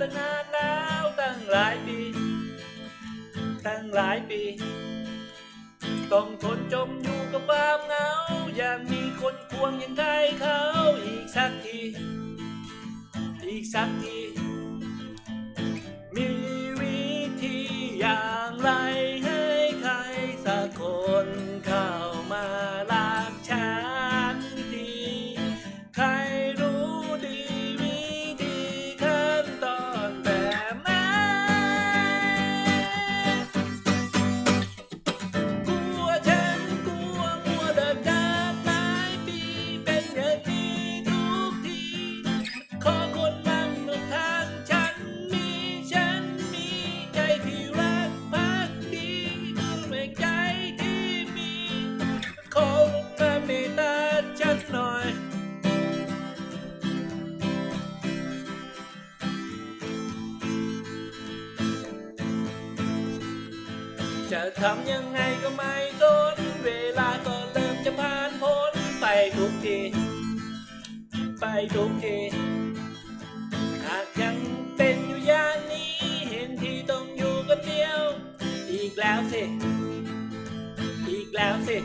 ตั้งนานแล้วตั้งหลายปี ตั้งหลายปี ต้องทนจมอยู่กับความเหงา อย่างมีคนควงยังไงเขาอีกสักที อีกสักที จะทำยังไงก็ไม่ทนเวลาก็เริ่มจะผ่านพ้นไปทุกที ไปทุกทีหากยังเป็นอยู่อย่างนี้ เห็นที่ต้องอยู่คนเดียว อีกแล้วสิ อีกแล้วสิ